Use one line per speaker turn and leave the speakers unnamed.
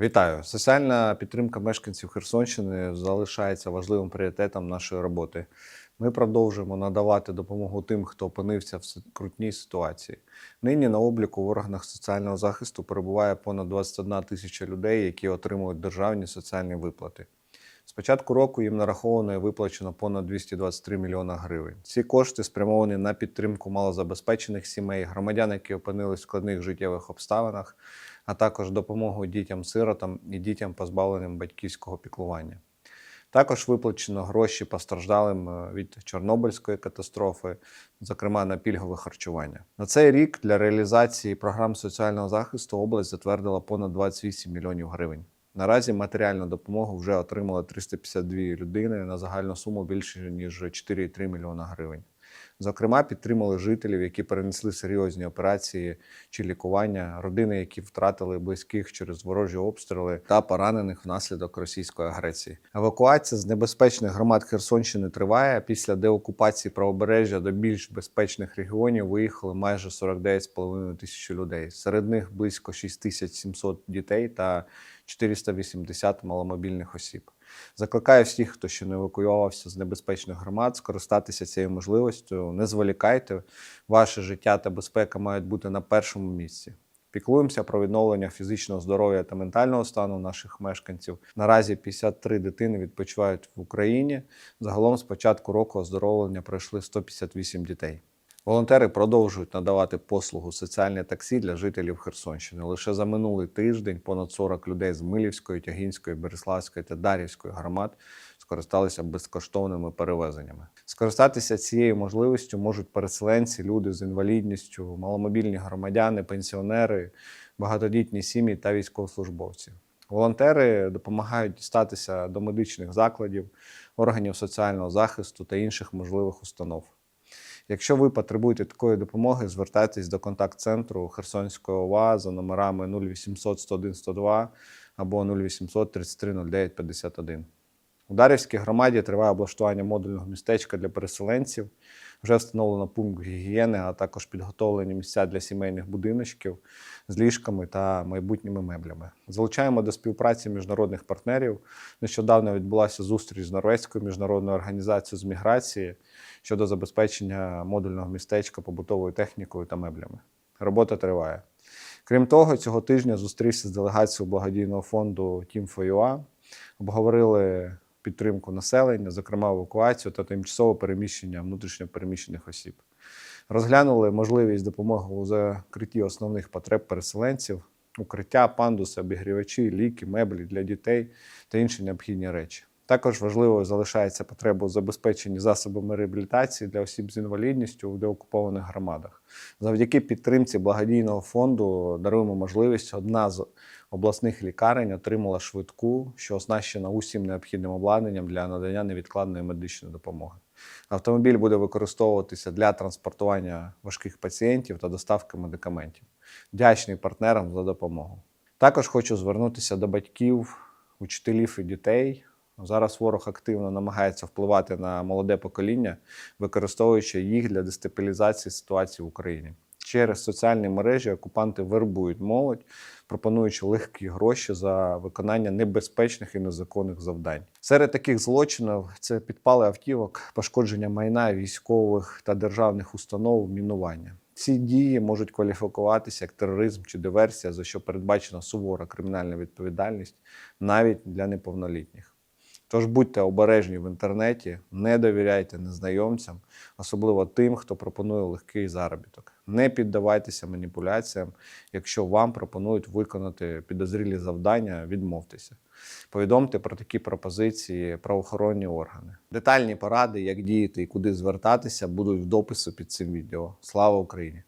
Вітаю! Соціальна підтримка мешканців Херсонщини залишається важливим пріоритетом нашої роботи. Ми продовжуємо надавати допомогу тим, хто опинився в крутній ситуації. Нині на обліку в органах соціального захисту перебуває понад 21 тисяча людей, які отримують державні соціальні виплати. З початку року їм нараховано і виплачено понад 223 мільйона гривень. Ці кошти спрямовані на підтримку малозабезпечених сімей, громадян, які опинились в складних життєвих обставинах, а також допомогу дітям-сиротам і дітям, позбавленим батьківського піклування. Також виплачено гроші постраждалим е, від Чорнобильської катастрофи, зокрема на пільгове харчування. На цей рік для реалізації програм соціального захисту область затвердила понад 28 мільйонів гривень. Наразі матеріальну допомогу вже отримали 352 людини на загальну суму більше ніж 4,3 мільйона гривень. Зокрема, підтримали жителів, які перенесли серйозні операції чи лікування, родини, які втратили близьких через ворожі обстріли та поранених внаслідок російської агресії. Евакуація з небезпечних громад Херсонщини триває. Після деокупації правобережжя до більш безпечних регіонів виїхали майже 49,5 тисяч людей. Серед них близько 6700 дітей та 480 маломобільних осіб. Закликаю всіх, хто ще не евакуювався з небезпечних громад, скористатися цією можливістю. Не зволікайте, ваше життя та безпека мають бути на першому місці. Піклуємося про відновлення фізичного здоров'я та ментального стану наших мешканців. Наразі 53 дитини відпочивають в Україні. Загалом з початку року оздоровлення пройшли 158 дітей. Волонтери продовжують надавати послугу соціальне таксі для жителів Херсонщини. Лише за минулий тиждень понад 40 людей з Милівської, Тягінської, Береславської та Дар'ївської громад скористалися безкоштовними перевезеннями. Скористатися цією можливістю можуть переселенці, люди з інвалідністю, маломобільні громадяни, пенсіонери, багатодітні сім'ї та військовослужбовці. Волонтери допомагають дістатися до медичних закладів, органів соціального захисту та інших можливих установ. Якщо ви потребуєте такої допомоги, звертайтесь до контакт-центру Херсонської ОВА за номерами 0800 101 102 або 0800 33 09 51. У Дарівській громаді триває облаштування модульного містечка для переселенців. Вже встановлено пункт гігієни, а також підготовлені місця для сімейних будиночків з ліжками та майбутніми меблями. Залучаємо до співпраці міжнародних партнерів. Нещодавно відбулася зустріч з Норвезькою міжнародною організацією з міграції щодо забезпечення модульного містечка побутовою технікою та меблями. Робота триває. Крім того, цього тижня зустрівся з делегацією благодійного фонду Team for UA. Обговорили підтримку населення, зокрема евакуацію та тимчасове переміщення внутрішньопереміщених осіб. Розглянули можливість допомоги у закритті основних потреб переселенців, укриття, пандуси, обігрівачі, ліки, меблі для дітей та інші необхідні речі. Також важливою залишається потреба у забезпеченні засобами реабілітації для осіб з інвалідністю в деокупованих громадах. Завдяки підтримці благодійного фонду даруємо можливість одна з обласних лікарень отримала швидку, що оснащена усім необхідним обладнанням для надання невідкладної медичної допомоги. Автомобіль буде використовуватися для транспортування важких пацієнтів та доставки медикаментів. Вдячний партнерам за допомогу. Також хочу звернутися до батьків, учителів і дітей. Зараз ворог активно намагається впливати на молоде покоління, використовуючи їх для дестабілізації ситуації в Україні. Через соціальні мережі окупанти вербують молодь, пропонуючи легкі гроші за виконання небезпечних і незаконних завдань. Серед таких злочинів це підпали автівок, пошкодження майна військових та державних установ, мінування. Ці дії можуть кваліфікуватися як тероризм чи диверсія, за що передбачена сувора кримінальна відповідальність навіть для неповнолітніх. Тож будьте обережні в інтернеті, не довіряйте незнайомцям, особливо тим, хто пропонує легкий заробіток. Не піддавайтеся маніпуляціям. Якщо вам пропонують виконати підозрілі завдання, відмовтеся. Повідомте про такі пропозиції правоохоронні органи. Детальні поради, як діяти і куди звертатися, будуть в допису під цим відео. Слава Україні!